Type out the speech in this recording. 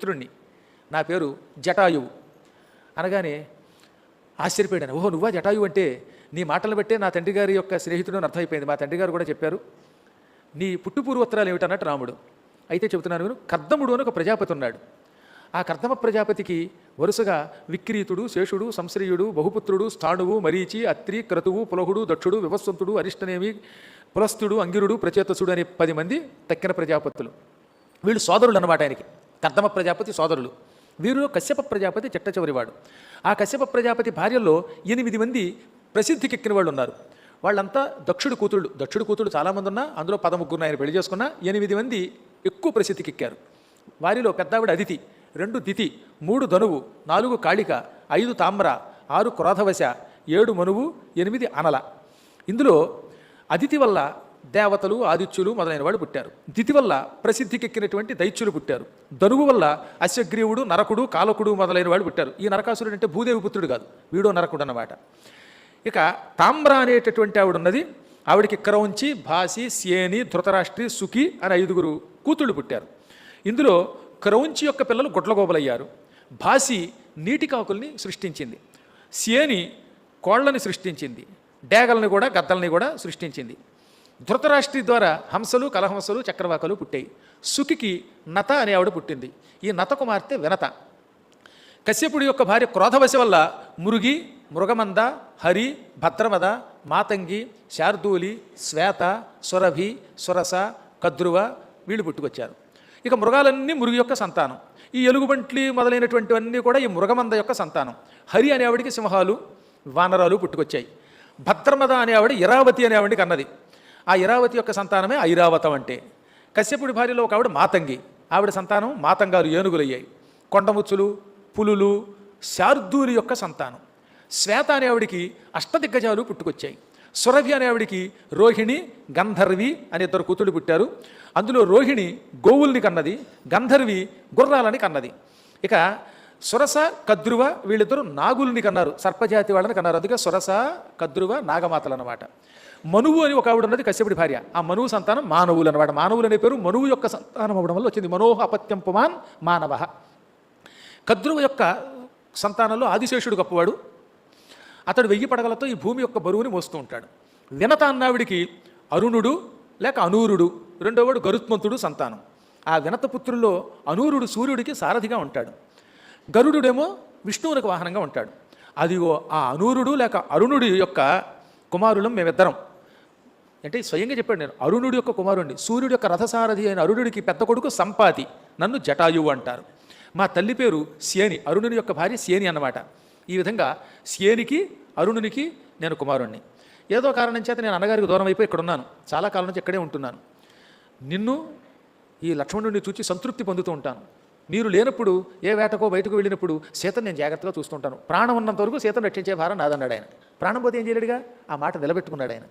మిత్రుణ్ణి నా పేరు జటాయువు. అనగానే ఆశ్చర్యపోయాను ఓహో నువ్వా జటాయువు అంటే? నీ మాటలు బట్టే నా తండ్రి గారి యొక్క స్నేహితుడు అర్థమైపోయింది. మా తండ్రి గారు కూడా చెప్పారు నీ పుట్టుపూర్వోత్తరాలు ఏమిటన్నట్టు రాముడు. అయితే చెబుతున్నాను నేను కర్దముడు అని ఒక ప్రజాపతి ఉన్నాడు. ఆ కర్దమ ప్రజాపతికి వరుసగా విక్రీతుడు శేషుడు సంశ్రయుడు బహుపుత్రుడు స్థాణువు మరీచి అత్రి క్రతువు పులహుడు దక్షుడు వివస్వంతుడు అరిష్టనేమి పులస్తుడు అంగిరుడు ప్రచేతసుడు అనే పది మంది తక్కిన ప్రజాపతులు. వీళ్ళు సోదరులు అన్నమాట ఆయనకి. కర్దమ ప్రజాపతి సోదరులు. వీరిలో కశ్యప ప్రజాపతి చిట్ట చివరివాడు ఆ కశ్యప ప్రజాపతి భార్యల్లో ఎనిమిది మంది ప్రసిద్ధికెక్కిన వాళ్ళు ఉన్నారు. వాళ్ళంతా దక్షుడు కూతుళ్ళు. దక్షుడు కూతుళ్ళు చాలామంది ఉన్నా అందులో పదముగ్గురు ఆయన పెళ్ళి చేసుకున్న ఎనిమిది మంది ఎక్కువ ప్రసిద్ధికెక్కారు వారిలో పెద్దావిడ అదితి రెండు దితి మూడు ధనువు నాలుగు కాళిక ఐదు తామ్ర ఆరు క్రోధవశ ఏడు మనువు ఎనిమిది అనల. ఇందులో అదితి వల్ల దేవతలు ఆదిత్యులు మొదలైన వాళ్ళు పుట్టారు. దితి వల్ల ప్రసిద్ధికెక్కినటువంటి దైత్యులు పుట్టారు. ధనువు వల్ల అశ్వగ్రీవుడు నరకుడు కాలకుడు మొదలైన వాళ్ళు పుట్టారు. ఈ నరకాసురుడు అంటే భూదేవి పుత్రుడు కాదు వీడో నరకుడు అన్నమాట. ఇక తామ్ర అనేటటువంటి ఆవిడ ఉన్నది ఆవిడికి క్రౌంచి భాసి సేని ధృతరాష్ట్రి సుఖి అని ఐదుగురు కూతుళ్ళు పుట్టారు. ఇందులో క్రౌంచి యొక్క పిల్లలు గుడ్లగోబలయ్యారు. భాసి నీటి కాకుల్ని సృష్టించింది. సేని కోళ్ళని సృష్టించింది. డేగల్ని కూడా గద్దల్ని కూడా సృష్టించింది. ధృతరాష్ట్రి ద్వారా హంసలు కలహంసలు చక్రవాకలు పుట్టాయి. సుఖికి నత అనే ఆవిడ పుట్టింది. ఈ నత కుమార్తె వినత. కశ్యపుడి యొక్క భార్య క్రోధవశ వల్ల మురుగి మృగమంద హరి భద్రమద మాతంగి శార్దూలి శ్వేత సురభి సురస కద్రువ వీళ్ళు పుట్టుకొచ్చారు. ఇక మృగాలన్నీ మురుగు యొక్క సంతానం. ఈ ఎలుగుబంట్లి మొదలైనటువంటివన్నీ కూడా ఈ మృగమంద యొక్క సంతానం. హరి అనేవాడికి సింహాలు వానరాలు పుట్టుకొచ్చాయి. భద్రమద అనే ఆవిడ ఇరావతి అనేవాడికి అన్నది. ఆ ఇరావతి యొక్క సంతానమే ఐరావతం అంటే. కశ్యపుడి భార్యలో ఒక ఆవిడ మాతంగి. ఆవిడ సంతానం మాతంగారు ఏనుగులయ్యాయి. కొండముచ్చులు పులులు శార్దూలి యొక్క సంతానం. శ్వేత అనే ఆవిడికి అష్టదిగ్గజాలు పుట్టుకొచ్చాయి. సురభి అనే ఆవిడికి రోహిణి గంధర్వి అనే ఇద్దరు కూతుళ్ళు పుట్టారు. అందులో రోహిణి గోవుల్ని కన్నది గంధర్వి గుర్రాలని కన్నది. ఇక సురస కద్రువ వీళ్ళిద్దరూ నాగుల్ని కన్నారు. సర్పజాతి వాళ్ళని కన్నారు. అందుకే సురస కద్రువ నాగమాతలు అనమాట మనువు అని ఒక ఆవిడ ఉన్నది కశ్యపుడి భార్య. ఆ మనువు సంతానం మానవులు అనమాట మానవులు అనే పేరు మనువు యొక్క సంతానం అవడం వల్ల వచ్చింది. మనోహ అపత్యం పుమాన్ మానవ. కద్రువ యొక్క సంతానంలో ఆదిశేషుడు గొప్పవాడు. అతడు వెయ్యి పడగలతో ఈ భూమి యొక్క బరువుని మోస్తూ ఉంటాడు. వినత అన్నావిడికి అరుణుడు లేక అనూరుడు రెండోవాడు గరుత్మంతుడు సంతానం. ఆ వినత పుత్రుల్లో అనూరుడు సూర్యుడికి సారథిగా ఉంటాడు. గరుడుడేమో విష్ణువునికి వాహనంగా ఉంటాడు. అదిగో ఆ అనూరుడు లేక అరుణుడి యొక్క కుమారులం మేమిద్దరం. అంటే స్వయంగా చెప్పాడు నేను అరుణుడి యొక్క కుమారుణ్ణి సూర్యుడి యొక్క రథసారథి అయిన అరుణుడికి పెద్ద కొడుకు సంపాతి నన్ను జటాయువు అంటారు. మా తల్లి పేరు సేని అరుణుని యొక్క భార్య సేని అన్నమాట. ఈ విధంగా సేనికి అరుణునికి నేను కుమారుణ్ణి. ఏదో కారణం చేత నేను అన్నగారికి దూరం అయిపోయి ఇక్కడ ఉన్నాను చాలా కాలం నుంచి ఇక్కడే ఉంటున్నాను. నిన్ను ఈ లక్ష్మణుడిని చూచి సంతృప్తి పొందుతూ ఉంటాను. మీరు లేనప్పుడు ఏ వేటకో బయటకు వెళ్ళినప్పుడు సీతను నేను జాగ్రత్తగా చూస్తుంటాను. ప్రాణం ఉన్నంత వరకు సీతను రక్షించే భారం నాదన్నాడు ఆయన. ప్రాణం పోతే ఏం చేయలేడుగా? ఆ మాట నిలబెట్టుకున్నాడు ఆయన.